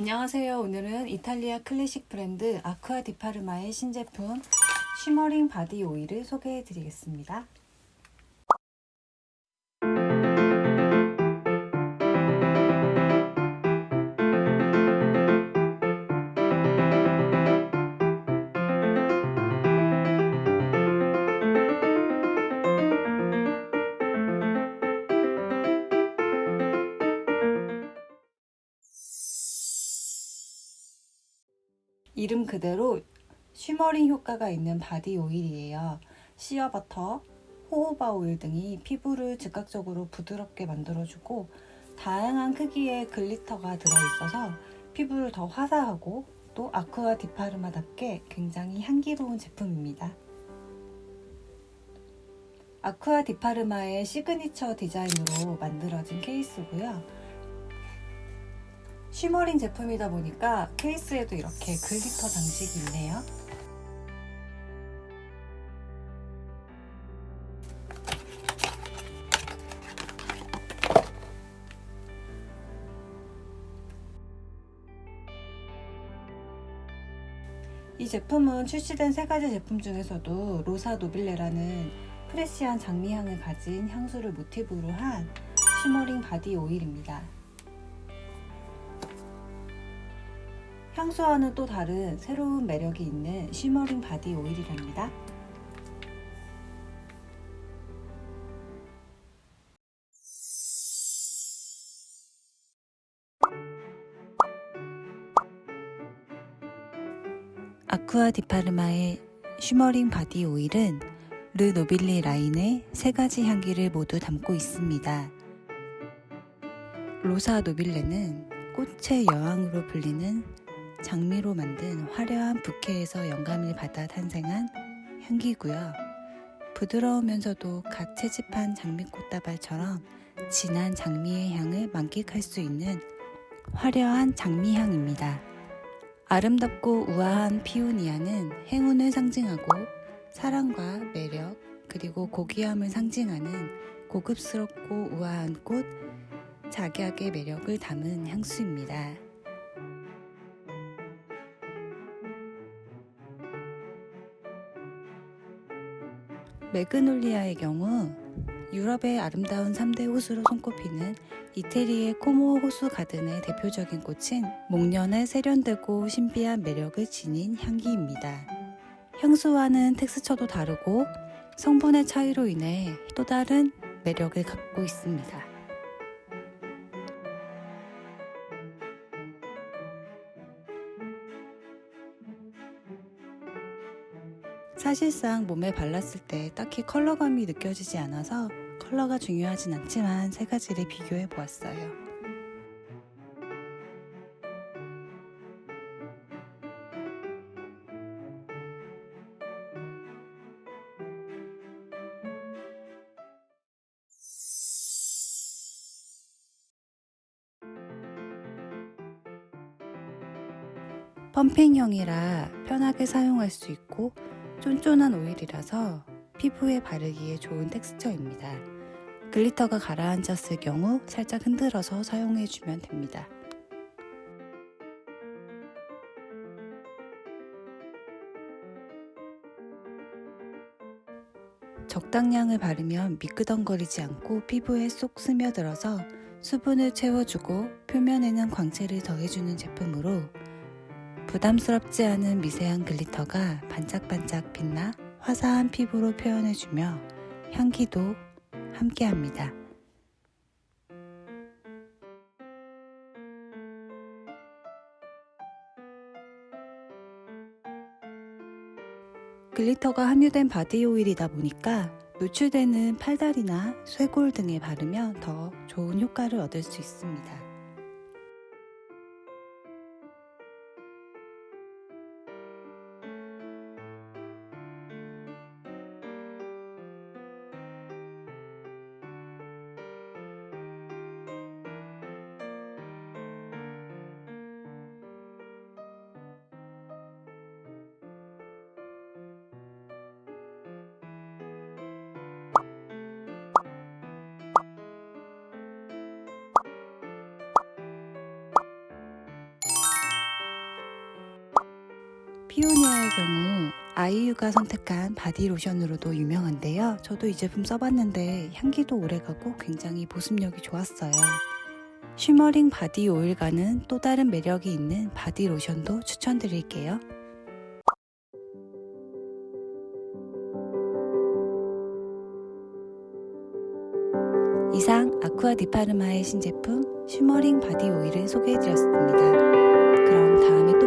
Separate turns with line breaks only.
안녕하세요. 오늘은 이탈리아 클래식 브랜드 아쿠아 디파르마의 신제품 쉬머링 바디 오일을 소개해 드리겠습니다. 이름 그대로 쉬머링 효과가 있는 바디 오일이에요. 시어버터, 호호바 오일 등이 피부를 즉각적으로 부드럽게 만들어주고 다양한 크기의 글리터가 들어있어서 피부를 더 화사하고 또 아쿠아 디파르마답게 굉장히 향기로운 제품입니다. 아쿠아 디파르마의 시그니처 디자인으로 만들어진 케이스고요. 쉬머링 제품이다 보니까 케이스에도 이렇게 글리터 장식이 있네요. 이 제품은 출시된 세 가지 제품 중에서도 로사 노빌레라는 프레시한 장미향을 가진 향수를 모티브로 한 쉬머링 바디 오일입니다. 향수와는 또 다른 새로운 매력이 있는 쉬머링 바디 오일이랍니다. 아쿠아 디파르마의 쉬머링 바디 오일은 르 노빌리 라인의 세 가지 향기를 모두 담고 있습니다. 로사 노빌레는 꽃의 여왕으로 불리는 장미로 만든 화려한 부케에서 영감을 받아 탄생한 향기고요. 부드러우면서도 갓 채집한 장미꽃다발처럼 진한 장미의 향을 만끽할 수 있는 화려한 장미향입니다. 아름답고 우아한 피오니아는 행운을 상징하고 사랑과 매력 그리고 고귀함을 상징하는 고급스럽고 우아한 꽃 작약의 매력을 담은 향수입니다. 매그놀리아의 경우 유럽의 아름다운 3대 호수로 손꼽히는 이태리의 코모 호수 가든의 대표적인 꽃은 목련의 세련되고 신비한 매력을 지닌 향기입니다. 향수와는 텍스처도 다르고 성분의 차이로 인해 또 다른 매력을 갖고 있습니다. 사실상 몸에 발랐을 때 딱히 컬러감이 느껴지지 않아서 컬러가 중요하진 않지만 세 가지를 비교해 보았어요. 펌핑형이라 편하게 사용할 수 있고 쫀쫀한 오일이라서 피부에 바르기에 좋은 텍스처입니다. 글리터가 가라앉았을 경우 살짝 흔들어서 사용해주면 됩니다. 적당량을 바르면 미끄덩거리지 않고 피부에 쏙 스며들어서 수분을 채워주고 표면에는 광채를 더해주는 제품으로 부담스럽지 않은 미세한 글리터가 반짝반짝 빛나 화사한 피부로 표현해주며 향기도 함께합니다. 글리터가 함유된 바디 오일이다 보니까 노출되는 팔다리나 쇄골 등에 바르면 더 좋은 효과를 얻을 수 있습니다. 피오니아의 경우 아이유가 선택한 바디 로션으로도 유명한데요. 저도 이 제품 써봤는데 향기도 오래가고 굉장히 보습력이 좋았어요. 쉬머링 바디 오일과는 또 다른 매력이 있는 바디 로션도 추천드릴게요. 이상 아쿠아 디파르마의 신제품 쉬머링 바디 오일을 소개해드렸습니다. 그럼 다음에